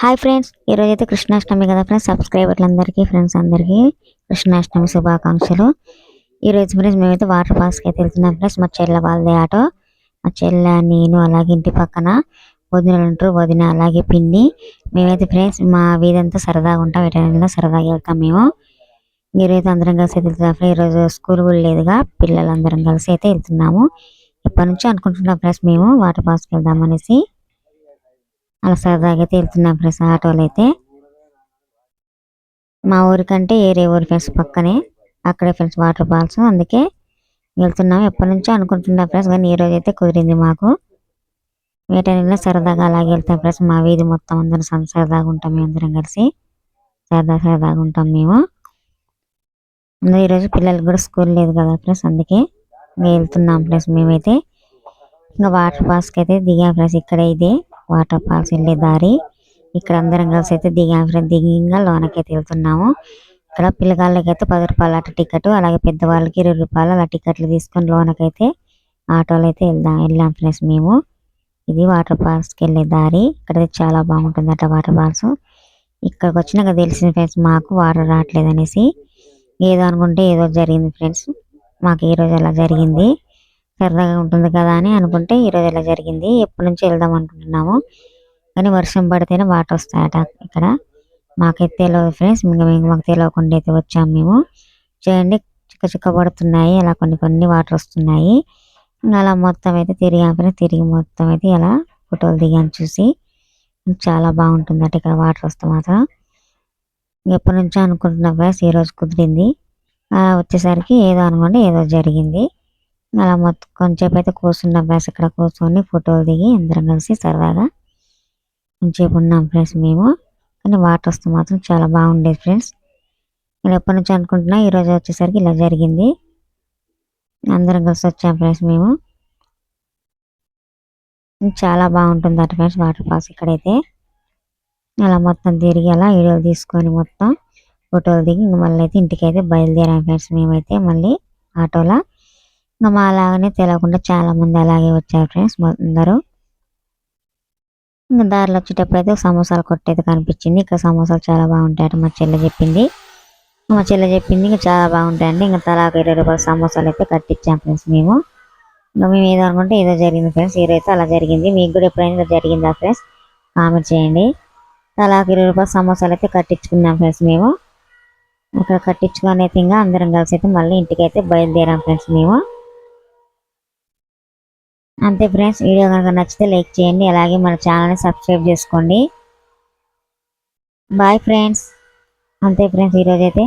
Hi friends ఈరోజు అయితే కృష్ణాష్టమి కదా ఫ్రెండ్స్ సబ్స్క్రైబర్లందరికీ ఫ్రెండ్స్ అందరికీ కృష్ణాష్టమి శుభాకాంక్షలు. ఈరోజు ఫ్రెండ్స్ మేమైతే వాటర్ ఫాల్స్కి అయితే వెళ్తున్నాం ఫ్రెండ్స్ మా చెల్ల వాళ్ళది ఆటో. మా చెల్లె నేను అలాగే ఇంటి పక్కన వదినలు ఉంటారు వదిన అలాగే పిన్ని. మేమైతే ఫ్రెండ్స్ మా వీధంతా సరదాగా ఉంటాం ఎటైనా సరదాగా వెళ్తాం మేము. ఈరోజు అందరం కలిసి అయితే వెళ్తున్నాం ఫ్రెండ్స్ ఈరోజు స్కూల్ కూడా లేదుగా పిల్లలందరం కలిసి అయితే వెళ్తున్నాము. ఎప్పటి నుంచి అనుకుంటున్నాం ఫ్రెండ్స్ మేము వాటర్ ఫాల్స్కి వెళ్దాం అనేసి. అలా సరదాగా అయితే ఫ్రెండ్స్ ఆటోలు అయితే. మా ఊరికంటే ఏరే ఊరి ఫ్రెండ్స్ పక్కనే. అక్కడే ఫ్రెండ్స్ వాటర్ ఫాల్స్ అందుకే వెళ్తున్నాం. ఎప్పటి నుంచో అనుకుంటున్నాం ఫ్రెండ్స్ కానీ ఈ రోజు అయితే కుదిరింది మాకు. వేటైనా సరదాగా అలాగే వెళ్తాం ఫ్రెండ్స్. మా వీధి మొత్తం అందరం సం- సరదాగా ఉంటాం మేము అందరం కలిసి. సరదా సరదాగా ఉంటాం మేము. ఈరోజు పిల్లలకి కూడా స్కూల్ లేదు కదా ఫ్రెండ్స్ అందుకే ఇంకా వెళ్తున్నాం ఫ్రెండ్స్ మేమైతే. ఇంకా వాటర్ ఫాల్స్కి అయితే దిగాం ఫ్రెండ్స్ ఇక్కడ ఇదే. వాటర్ ఫాల్స్ వెళ్ళే దారి. ఇక్కడ అందరం కలిసి అయితే దిగాం ఫ్రెండ్స్. దిగింగా లోనకైతే వెళ్తున్నాము. ఇక్కడ పిల్లగాళ్ళకి అయితే పది రూపాయలు అటు టికెట్ అలాగే పెద్దవాళ్ళకి ఇరవై రూపాయలు అలా టికెట్లు తీసుకొని లోనకైతే ఆటోలు అయితే వెళ్దాం వెళ్ళాం ఫ్రెండ్స్ మేము. ఇది వాటర్ ఫాల్స్కి వెళ్ళే దారి. ఇక్కడ చాలా బాగుంటుంది అట వాటర్ ఫాల్స్. ఇక్కడికి వచ్చినాక తెలిసిన ఫ్రెండ్స్ మాకు వాటర్ రావట్లేదు అనేసి ఏదో అనుకుంటే ఏదో జరిగింది ఫ్రెండ్స్. మాకు ఈ రోజు అలా జరిగింది. సరదాగా ఉంటుంది కదా అని అనుకుంటే ఈ రోజు జరిగింది. ఎప్పటి నుంచి వెళ్దాం అనుకుంటున్నాము? కానీ వర్షం పడితేనే వాటర్ వస్తాయట ఇక్కడ. మాకైతే తెలియదు ఫ్రెండ్స్. ఇంకా మేము మాకు తెలియకుండా అయితే వచ్చాము మేము. చూడండి చిక్క చిక్క పడుతున్నాయి. అలా కొన్ని కొన్ని వాటర్ వస్తున్నాయి. అలా మొత్తం అయితే తిరిగాం ఫ్రెండ్స్. తిరిగి మొత్తం అయితే అలా ఫోటోలు దిగాను చూసి. చాలా బాగుంటుంది అట ఇక్కడ వాటర్ వస్తే మాత్రం. ఎప్పటి నుంచో అనుకుంటున్నా ఫ్రెండ్స్. ఈ రోజు కుదిరింది. వచ్చేసరికి ఏదో అనుకోండి ఏదో జరిగింది. అలా మొత్తం కొంచెంసేపు అయితే కూర్చున్నాం ఫ్రెండ్స్. ఇక్కడ కూర్చొని ఫోటోలు దిగి అందరం కలిసి సరదాగా కొంచెంసేపు ఉన్నాం ఫ్రెండ్స్ మేము. కానీ వాటర్ వస్తే మాత్రం చాలా బాగుండేది ఫ్రెండ్స్. నేను ఎప్పటి నుంచి అనుకుంటున్నా ఈరోజు వచ్చేసరికి ఇలా జరిగింది. అందరం కలిసి వచ్చాం ఫ్రెండ్స్ మేము. చాలా బాగుంటుంది అటు ఫ్రెండ్స్ వాటర్ ఫాల్స్ ఇక్కడైతే. అలా మొత్తం తిరిగి అలా వీడియోలు తీసుకొని మొత్తం ఫోటోలు దిగి మళ్ళీ అయితే ఇంటికి అయితే బయలుదేరాం ఫ్రెండ్స్ మేమైతే మళ్ళీ ఆటోలో. మా అలాగనే తెలియకుండా చాలా మంది అలాగే వచ్చారు ఫ్రెండ్స్ అందరూ. ఇంకా దారిలో వచ్చేటప్పుడు అయితే సమోసాలు కొట్టేది కనిపించింది. ఇక్కడ సమోసాలు చాలా బాగుంటాయట మా చెల్లె చెప్పింది. మా చెల్లె చెప్పింది ఇంకా చాలా బాగుంటాయండి. ఇంకా తలాకు ఇరవై రూపాయల సమోసాలు అయితే కట్టించాం ఫ్రెండ్స్ మేము. ఇంకా మేము ఏదో అనుకుంటే ఏదో జరిగింది ఫ్రెండ్స్ ఈ అలా జరిగింది. మీకు కూడా ఎప్పుడైనా జరిగిందా ఫ్రెండ్స్ కామెంట్ చేయండి. తలాకు ఇరవై రూపాయల సమోసాలు అయితే కట్టించుకున్నాం ఫ్రెండ్స్ మేము. అక్కడ కట్టించుకొని అయితే ఇంకా అందరం కలిసి అయితే మళ్ళీ ఇంటికి అయితే బయలుదేరాం ఫ్రెండ్స్ మేము. అంతే ఫ్రెండ్స్ వీడియో కనుక నచ్చితే లైక్ చేయండి అలాగే మన ఛానల్ని సబ్స్క్రైబ్ చేసుకోండి. బాయ్ ఫ్రెండ్స్ అంతే ఫ్రెండ్స్ ఈరోజైతే